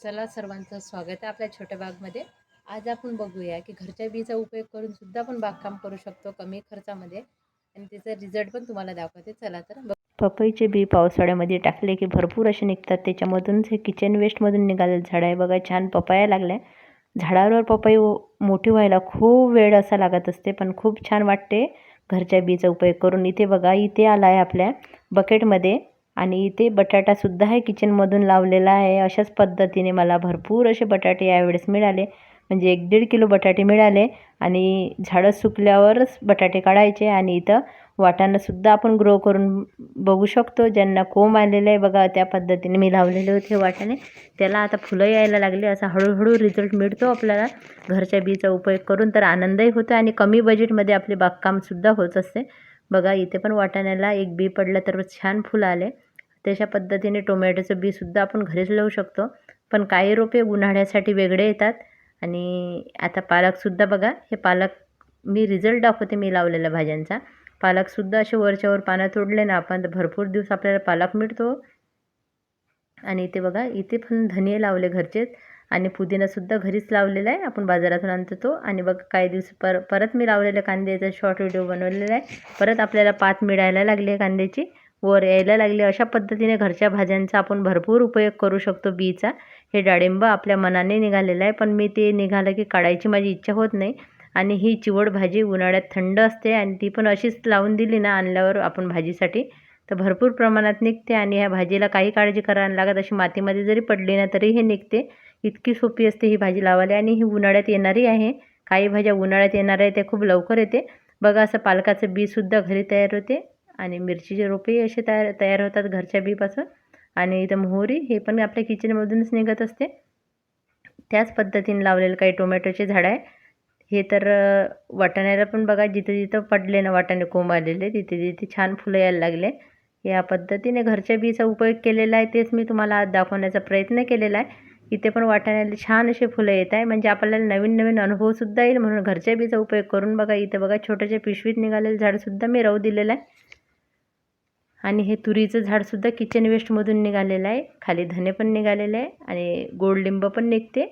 चला सर्वांचं स्वागत आहे आपल्या छोट्या बागमध्ये. आज आपण बघूया की घरच्या बीचा उपयोग करून सुद्धा आपण बागकाम करू शकतो कमी खर्चामध्ये. आणि त्याचा रिझल्ट पण तुम्हाला दाखवते. चला तर बघ. पपईचे बी पावसाळ्यामध्ये टाकले की भरपूर असे निघतात. त्याच्यामधून हे किचन वेस्टमधून निघालेलं झाड आहे बघा छान पपाया लागल्या. झाडावर पपई मोठी व्हायला खूप वेळ असा लागत असते पण खूप छान वाटते. घरच्या बीचा उपयोग करून इथे बघा इथे आला आहे आपल्या बकेटमध्ये आणि इथे बटाटासुद्धा आहे. किचनमधून लावलेला आहे. अशाच पद्धतीने मला भरपूर असे बटाटे यावेळेस मिळाले. म्हणजे एक दीड किलो बटाटे मिळाले आणि झाडं सुकल्यावरच बटाटे काढायचे आणि इथं वाटाणंसुद्धा आपण ग्रो करून बघू शकतो. ज्यांना कोंब आलेलं आहे बघा त्या पद्धतीने मी लावलेले होते वाटाणे. त्याला आता फुलं यायला लागले. असा हळूहळू रिझल्ट मिळतो आपल्याला. घरच्या बीचा उपयोग करून तर आनंदही होतो आणि कमी बजेटमध्ये आपले बागकामसुद्धा होत असते. बघा इथे पण वाटाण्याला एक बी पडलं तर छान फुलं आले. तशा पद्धतीने टोमॅटोचं बीसुद्धा आपण घरीच लावू शकतो. पण काही रोपे उन्हाळ्यासाठी वेगळे येतात. आणि आता पालकसुद्धा बघा हे पालक मी रिझल्ट दाखवते मी लावलेल्या भाज्यांचा. पालकसुद्धा असे वरच्यावर पानं तोडले ना आपण तर भरपूर दिवस आपल्याला पालक मिळतो. आणि इथे बघा इथे पण धनिये लावले घरचेच. आणि पुदिनासुद्धा घरीच लावलेला आहे. आपण बाजारातून आणतो तो. आणि बघ काही दिवस पर परत मी लावलेल्या कांद्याचा शॉर्ट व्हिडिओ बनवलेला आहे. परत आपल्याला पात मिळायला लागली आहे कांद्याची. वर यायला लागले. अशा पद्धतीने घरच्या भाज्यांचा आपण भरपूर उपयोग करू शकतो बीचा. हे डाळिंब आपल्या मनाने निघालेलं आहे पण मी ते निघालं की काढायची माझी इच्छा होत नाही आणि ही चिवड भाजी उन्हाळ्यात थंड असते आणि ती पण अशीच लावून दिली ना आणल्यावर आपण भाजीसाठी तर भरपूर प्रमाणात निघते आणि ह्या भाजीला काही काळजी करायला लागत अशी मातीमध्ये जरी पडली ना तरी हे निघते. इतकी सोपी असते ही भाजी लावायला आणि ही उन्हाळ्यात येणारी आहे. काही भाज्या उन्हाळ्यात येणार आहे त्या खूप लवकर येते. बघा असं पालकाचं बीसुद्धा घरी तयार होते. आणि मिरचीचे रोपेही असे तयार तयार होतात घरच्या बीपासून. आणि इथं मोहरी हे पण आपल्या किचनमधूनच निघत असते. त्याच पद्धतीने लावलेलं काही टोमॅटोचे झाडं आहे. हे तर वाटाण्याला पण बघा जिथं जिथं पडले ना वाटाणे कोंब आलेले तिथे तिथे छान फुलं यायला लागले. या पद्धतीने घरच्या बीचा उपयोग केलेला आहे तेच मी तुम्हाला आज दाखवण्याचा प्रयत्न केलेला आहे. इथे पण वाटाण्याला छान असे फुलं येत आहे. म्हणजे आपल्याला नवीन नवीन अनुभवसुद्धा येईल म्हणून घरच्या बीचा उपयोग करून बघा इथे बघा छोट्याच्या पिशवीत निघालेलं झाडसुद्धा मी राहू दिलेलं आहे. आणि हे तुरीचं झाडसुद्धा किचन वेस्टमधून निघालेलं आहे. खाली धने पण निघालेले आहे आणि गोडलिंब पण निघते.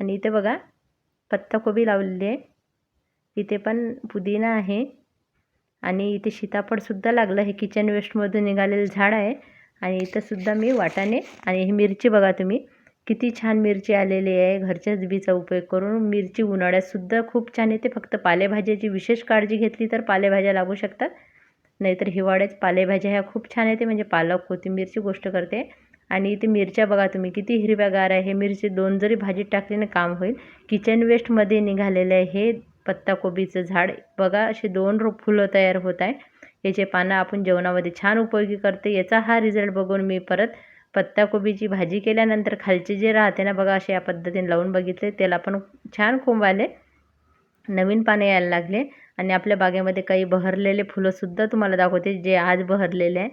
आणि इथे बघा पत्ताकोबी लावलेली आहे. इथे पण पुदिना आहे. आणि इथे सीताफळसुद्धा लागलं हे किचन वेस्टमधून निघालेलं झाड आहे. आणि इथंसुद्धा मी वाटाणे आणि ही मिरची बघा तुम्ही. किती छान मिरची आलेली आहे. घरच्याच बीचा उपयोग करून मिरची उन्हाळ्यातसुद्धा खूप छान येते. फक्त पालेभाज्याची विशेष काळजी घेतली तर पालेभाज्या लागू शकतात. नाहीतर हिवाळ्यात पालेभाज्या ह्या खूप छान येते म्हणजे पालक कोथिंबीरची गोष्ट करते. आणि इथे मिरच्या बघा तुम्ही किती हिरव्यागार आहे. हे मिरची दोन जरी भाजीत टाकली ना काम होईल. किचन वेस्टमध्ये निघालेलं आहे हे पत्ताकोबीचं झाड. बघा असे दोन रोप फुलं तयार होत आहे याचे पानं आपण जेवणामध्ये छान उपयोगी करते. याचा हा रिझल्ट बघून मी परत पत्ताकोबीची भाजी केल्यानंतर खालचे जे राहते ना बघा असे या पद्धतीने लावून बघितले. त्याला पण छान कोंब आले. नवीन पाने यायला लागले. आणि आपल्या बागेमध्ये काही बहरलेले फुलंसुद्धा तुम्हाला दाखवते जे आज बहरलेले आहे.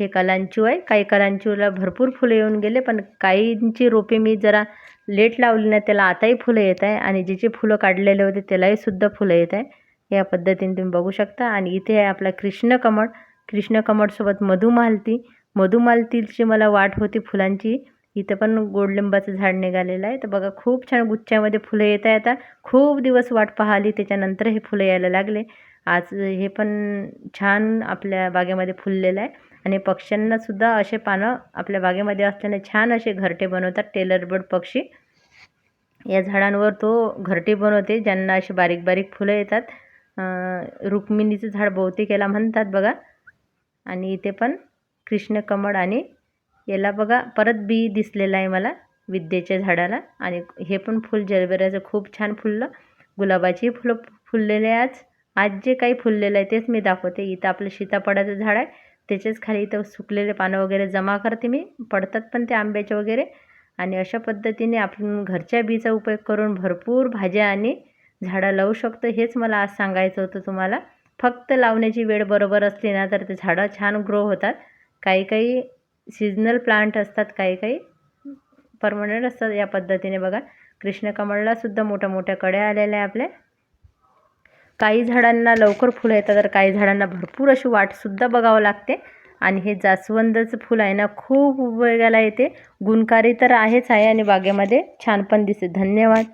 हे कलांचू आहे. काही कलांचूला भरपूर फुलं येऊन गेले पण काहींची रोपे मी जरा लेट लावली ना त्याला आताही फुलं येत आहे आणि जिचे फुलं काढलेले होते त्यालाही सुद्धा फुलं येत आहे. या पद्धतीने तुम्ही बघू शकता. आणि इथे आहे आपला कृष्ण कमळ. कृष्ण कमळसोबत मधुमालती. मधुमालतीची मला वाट होती फुलांची. इथं पण गोडलिंबाचं झाड निघालेलं आहे. तर बघा खूप छान गुच्छामध्ये फुलं येत आहे आता. खूप दिवस वाट पाहिली त्याच्यानंतर हे फुलं यायला लागले. आज हे पण छान आपल्या बागेमध्ये फुललेलं आहे. आणि पक्ष्यांनासुद्धा असे पानं आपल्या बागेमध्ये असल्याने छान असे घरटे बनवतात टेलरबर्ड पक्षी. या झाडांवर तो घरटे बनवते ज्यांना असे बारीक बारीक फुलं येतात. रुक्मिणीचं झाड बहुतेक याला म्हणतात बघा. आणि इथे पण कृष्ण कमळ आणि याला बघा परत बी दिसलेलं आहे मला विद्येच्या झाडाला. आणि हे पण फुल जलबेराचं खूप छान फुललं. गुलाबाची फुलं फुललेले आहे आज. आज जे काही फुललेलं आहे तेच मी दाखवते. इथं आपलं सीताफळाचं झाड आहे. त्याच्याच खाली इथं सुकलेले पानं वगैरे जमा करते मी. पडतात पण ते आंब्याचे वगैरे. आणि अशा पद्धतीने आपण घरच्या बीचा उपयोग करून भरपूर भाज्या आणि झाडं लावू शकतो. हेच मला आज सांगायचं होतं तुम्हाला. फक्त लावण्याची वेळ बरोबर असली ना तर ते झाडं छान ग्रो होतात. काही काही सीजनल प्लांट असतात काही काही. परमनंट असतात या पद्धतीने बघा. कृष्णकमळलासुद्धा मोठ्या मोठ्या कड्या आलेल्या आहे आपल्या. काही झाडांना लवकर फुलं येतात तर काही झाडांना भरपूर अशी वाटसुद्धा बघावं लागते. आणि हे जास्वंदाचं फूल आहे ना खूप उपयोगाला येते. गुणकारी तर आहेच आहे आणि बागेमध्ये छान पण दिसते. धन्यवाद.